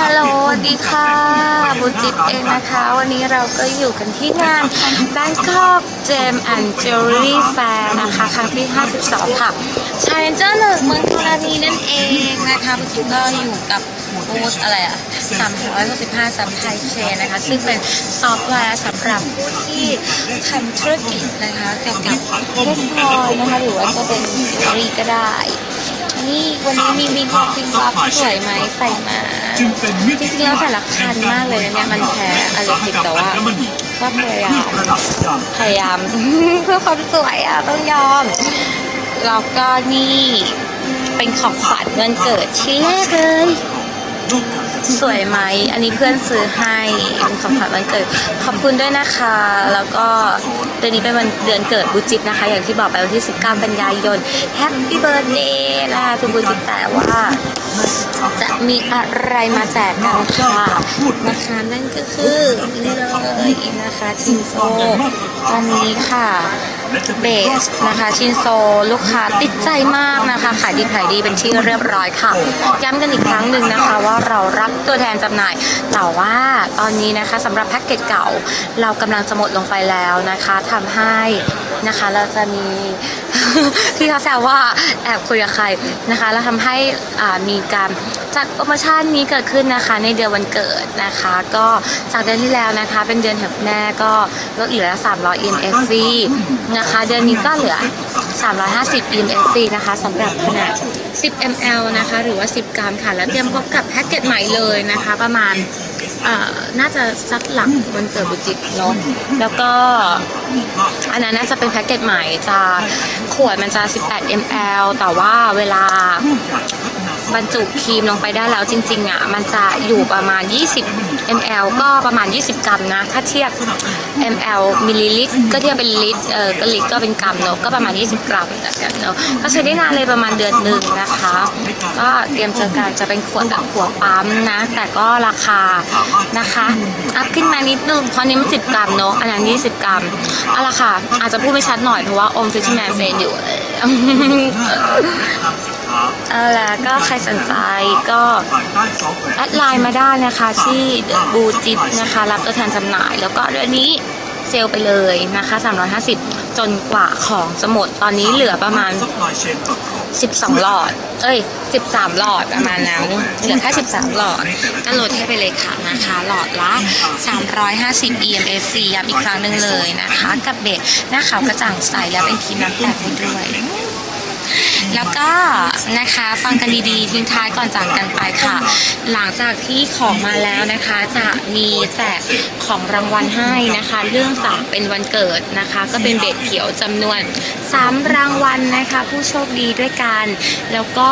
ฮัลโหลสวัสดีค่ะ บุญจิตเองนะคะ วันนี้เราก็อยู่กันที่งาน Bangkok Gem and Jewelry Fair นะคะ ครั้งที่ 52 ค่ะชายเจ้าหนึ่งเมืองธรณีนั่นเองนะคะบุญจิตก็อยู่กับบูธอะไรอะ365ซัมไทเชนนะคะ ซึ่งเป็นซอฟต์แวร์สำหรับผู้ที่ทำธุรกิจนะคะเกี่ยวกับเพชรพลอยนะคะ หรือว่าจะเป็นจิวเวลรี่ก็ได้ นี่วันนี้มีมีท็อปปิ้งบัฟสวยไหมใส่มาจริงๆแล้วแต่ละคันมากเลยเนี่ยมันแพ้อะไรติดแต่ว่าก็พยายามพยายามเพื่อความสวยอะต้องยอมแล้วก็นี่เป็นของขวัญวันเกิดชิ้นแรกเลยสวยไหม อันนี้เพื่อนซื้อให้เป็นของขวัญวันเกิด ขอบคุณด้วยนะคะ แล้วก็ เดือนนี้เป็นวันเดือนเกิดบูจิตนะคะ อย่างที่บอกไปวันที่ 19 กันยายน Happy Birthday นะคะคุณบูจิตแต่ว่าจะมีอะไรมาแจกกันค่ะนะคะนั่นก็คือนี่เลยนะคะชินโซตอนนี้ค่ะ เบสนะคะชินโซลูกค้าติดใจมากนะคะ ขายดีขายดีเป็นที่เรียบร้อยค่ะ ย้ำกันอีกครั้งหนึ่งนะคะว่าเรารับตัวแทนจำหน่าย แต่ว่าตอนนี้นะคะสำหรับแพ็กเกจเก่า เรากำลังจะหมดลงไปแล้วนะคะทำให้ นะคะ เราจะมีที่เขาแซวว่าแอบคุยกับใครนะคะ แล้วทำให้มีการจัดโปรโมชั่นนี้เกิดขึ้นนะคะ ในเดือนวันเกิดนะคะ ก็จากเดือนที่แล้วนะคะ เป็นเดือนแถบแน่ก็ลดเหลือ 300 EMF ฟรีนะคะ เดือนนี้ก็เหลือ 350 EMF ฟรีนะคะสำหรับขนาด 10 ml นะคะ หรือว่า 10 กรัมค่ะ แล้วเตรียมพบกับแพ็กเกจใหม่เลยนะคะ ประมาณ อ่าน่าจะสักหลังวันเกิดบุจิตเนาะแล้วก็อันนั้นน่าจะเป็นแพ็กเกจใหม่จะขวดมันจะ 18 ml แต่ว่าเวลา บรรจุครีมลงไปได้แล้วจริงๆอะมันจะอยู่ประมาณ 20 ml ก็ประมาณ 20 กรัมนะ ถ้าเทียบ ml มิลลิลิตรก็เทียบเป็นลิตรเออก็ลิตรก็เป็นกรัมเนอะก็ประมาณ 20 กรัมแบบเนอะก็ใช้ได้นานเลยประมาณเดือนหนึ่งนะคะ ก็เตรียมเจอกันจะเป็นขวดแบบขวดปั๊มนะ แต่ก็ราคานะคะอัพขึ้นมานิดนึงเพราะนี้มัน10กรัมเนอะอันนั้น20กรัมเอาละค่ะ อาจจะพูดไม่ชัดหน่อยเพราะว่าอมฟิชแมนเฟนอยู่ เอาละก็ใครสนใจก็แอดไลน์มาได้นะคะที่บูจิตนะคะ รับตัวแทนจำหน่าย แล้วก็เดือนนี้เซลไปเลยนะคะ 350 จนกว่าของจะหมดตอนนี้เหลือประมาณ 12 หลอด เอ้ย 13 หลอดประมาณนั้นเหลือแค่ 13 หลอดก็ลดให้ไปเลยค่ะนะคะ หลอดละ 350 EMFC ย้ำอีกครั้งหนึ่งเลยนะคะ กับเบสหน้าขาวกระจ่างใสแล้วเป็นครีมน้ำแตกด้วย แล้วก็นะคะฟังกันดีๆทิ้งท้ายก่อนจากกันไปค่ะ หลังจากที่ของมาแล้วนะคะ จะมีแจกของรางวัลให้นะคะ เรื่องจากเป็นวันเกิดนะคะ ก็เป็นเบ็ดเขียวจำนวน3รางวัลนะคะ ผู้โชคดีด้วยกัน แล้วก็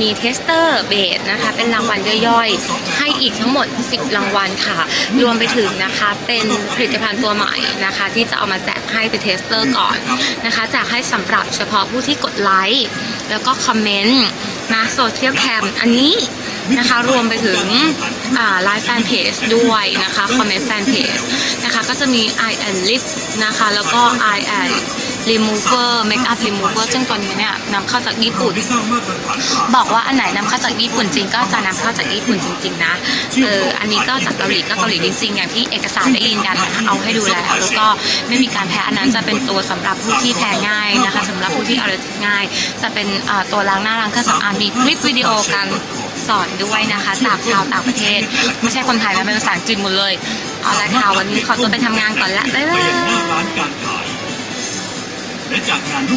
มีเทสเตอร์เบดนะคะ เป็นรางวัลย่อยๆ ให้อีกทั้งหมด 10 รางวัลค่ะ รวมไปถึงนะคะเป็นผลิตภัณฑ์ตัวใหม่นะคะ ที่จะเอามาแจกให้เป็นเทสเตอร์ก่อนนะคะแจกให้สำหรับเฉพาะผู้ที่กดไลค์ แล้วก็คอมเมนต์นะโซเชียลแคมอันนี้นะคะรวมไปถึงไลฟ์แฟนเพจด้วยนะคะคอมเมนต์แฟนเพจนะคะก็จะมี i and lip นะคะแล้วก็ i and remover makeup remover ซึ่งตัวนี้เนี่ยนำเข้าจากญี่ปุ่น บอกว่าอันไหนนำเข้าจากญี่ปุ่นจริงก็จะนำเข้าจากญี่ปุ่นจริง ๆ นะเอออันนี้ก็จากเกาหลีก็เกาหลีจริงๆอย่างที่เอกสารได้ยืนยันเอาให้ดูแล้วแล้วก็ไม่มีการแพ้อันนั้นจะเป็นตัวสำหรับผู้ที่แพ้ง่ายนะคะสำหรับผู้ที่อ l ล r ง่าย จะเป็นตัวล้างหน้าล้างเครื่องสำอางมีคลิปวิดีโอการสอนด้วยนะคะจากชาวต่างประเทศ ไม่ใช่คนไทยนะเป็นภาษาอังกฤษหมดเลย เอาละค่ะวันนี้ขอตัวไปทำงานก่อนละบ๊ายบาย เปลี่ย